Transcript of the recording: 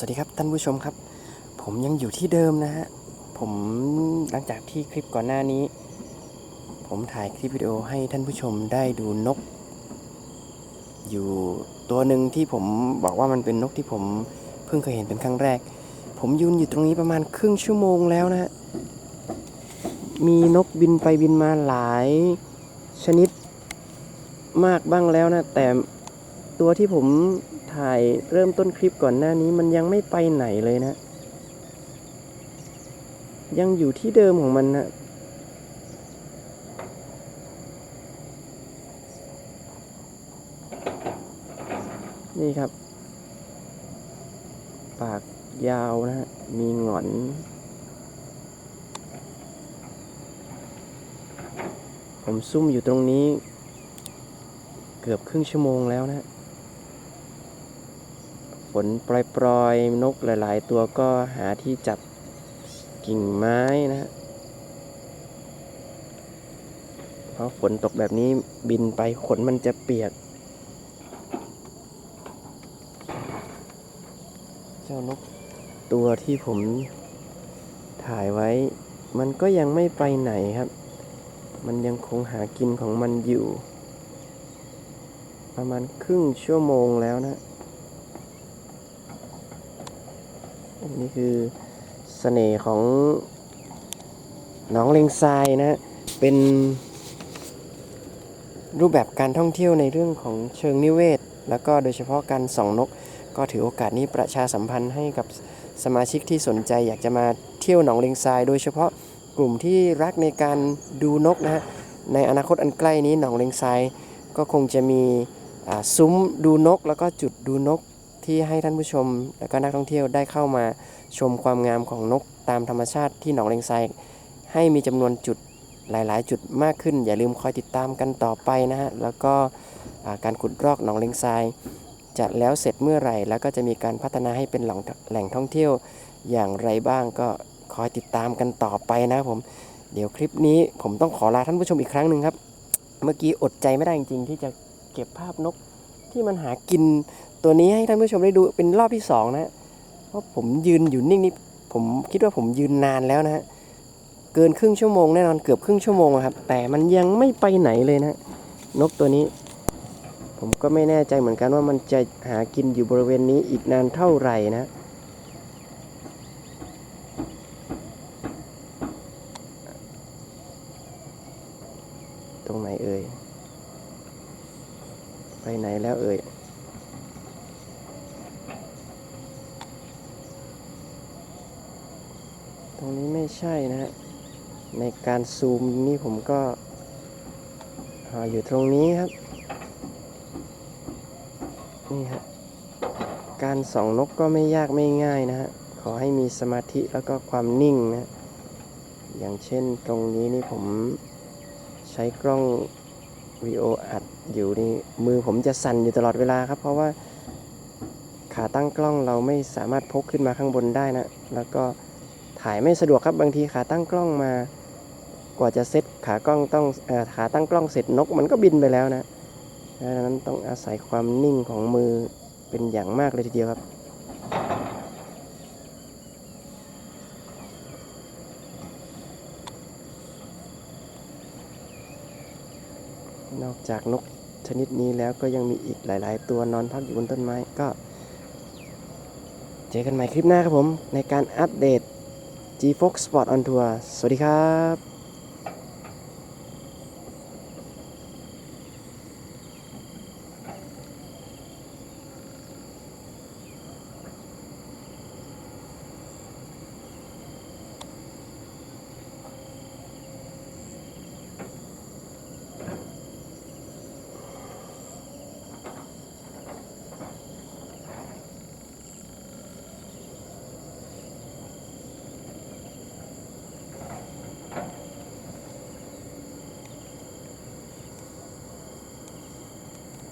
สวัสดีครับท่านผู้ชมครับ ผมยังอยู่ที่เดิมนะฮะผมหลังจากที่คลิปก่อนหน้านี้ ผมถ่ายคลิปวิดีโอให้ท่านผู้ชมได้ดูนก อยู่ตัวหนึ่งที่ผมบอกว่ามันเป็นนกที่ผมเพิ่งเคยเห็นเป็นครั้งแรก ผมยืนอยู่ตรงนี้ประมาณครึ่งชั่วโมงแล้วนะฮะมีนกบินไปบินมาหลายชนิดมากบ้างแล้วนะ แต่ตัวที่ผม ถ่ายเริ่มต้นคลิปก่อนหน้านี้มันยังไม่ไปไหนเลยนะ ยังอยู่ที่เดิมของมันนะนี่ครับ ปากยาวนะฮะ มีหงอน ผมซุ่มอยู่ตรงนี้ เกือบครึ่งชั่วโมงแล้วนะฮะ นปล่อยๆ นกหลาย ๆ ตัวก็หาที่จับกิ่งไม้นะฮะเพราะฝนตกแบบนี้บินไปขนมันจะเปียก เจ้านกตัวที่ผมถ่ายไว้ มันก็ยังไม่ไปไหนครับ มันยังคงหากินของมันอยู่ ประมาณครึ่งชั่วโมงแล้วนะ อั นนี้คือเสน่ห์ของหนองเลงทรายนะ เป็นรูปแบบการท่องเที่ยวในเรื่องของเชิงนิเวศ แล้วก็โดยเฉพาะการส่องนก ก็ถือโอกาสนี้ประชาสัมพันธ์ให้กับสมาชิกที่สนใจอยากจะมาเที่ยวหนองเลงทราย โดยเฉพาะกลุ่มที่รักในการดูนกนะฮะในอนาคตอันใกล้นี้หนองเลงทรายก็คงจะมีซุ้มดูนก แล้วก็จุดดูนก ที่ให้ท่านผู้ชม และก็นักท่องเที่ยวได้เข้ามาชมความงามของนกตามธรรมชาติที่หนองเลงทรายให้มีจำนวนจุดหลาย ๆ จุดมากขึ้น อย่าลืมคอยติดตามกันต่อไปนะฮะแล้วก็การขุดรอกหนองเลงทรายจะแล้วเสร็จเมื่อไหร่ แล้วก็จะมีการพัฒนาให้เป็นแหล่งท่องเที่ยวอย่างไรบ้างก็คอยติดตามกันต่อไปนะครับผมเดี๋ยวคลิปนี้ผมต้องขอลาท่านผู้ชมอีกครั้งหนึ่งครับ เมื่อกี้อดใจไม่ได้จริง ๆ ที่จะเก็บภาพนก ที่มันหากินตัวนี้ให้ท่านผู้ชมได้ดูเป็นรอบที่สองนะฮะเพราะผมยืนอยู่นิ่งนี่ผมคิดว่าผมยืนนานแล้วนะฮะเกินครึ่งชั่วโมงแน่นอนเกือบครึ่งชั่วโมงครับ แต่มันยังไม่ไปไหนเลยนะนกตัวนี้ ผมก็ไม่แน่ใจเหมือนกันว่ามันจะหากินอยู่บริเวณนี้อีกนานเท่าไหร่นะตรงไหนเอ่ย ไปไหนแล้วเอ่ยตรงนี้ไม่ใช่นะฮะในการซูมนี่ผมก็อยู่ตรงนี้ครับ นี่ฮะการส่องนกก็ไม่ยากไม่ง่ายนะฮะ ขอให้มีสมาธิแล้วก็ความนิ่งนะ อย่างเช่นตรงนี้นี่ผมใช้กล้องวิดีโอัดอยู่นี่มือผมจะสั่นอยู่ตลอดเวลาครับ เพราะว่าขาตั้งกล้องเราไม่สามารถพกขึ้นมาข้างบนได้นะ แล้วก็ถ่ายไม่สะดวกครับบางทีขาตั้งกล้องมา กว่าจะเซ็ตขากล้องต้องเออขาตั้งกล้องเสร็จนกมันก็บินไปแล้วนะดังนั้นต้องอาศัยความนิ่งของมือเป็นอย่างมากเลยทีเดียวครับ นอกจากนกชนิดนี้แล้วก็ยังมีอีกหลาย ๆ ตัวนอนพักอยู่บนต้นไม้ก็ เจอกันใหม่คลิปหน้าครับผม ในการอัปเดต G Fox Sport on Tour สวัสดีครับ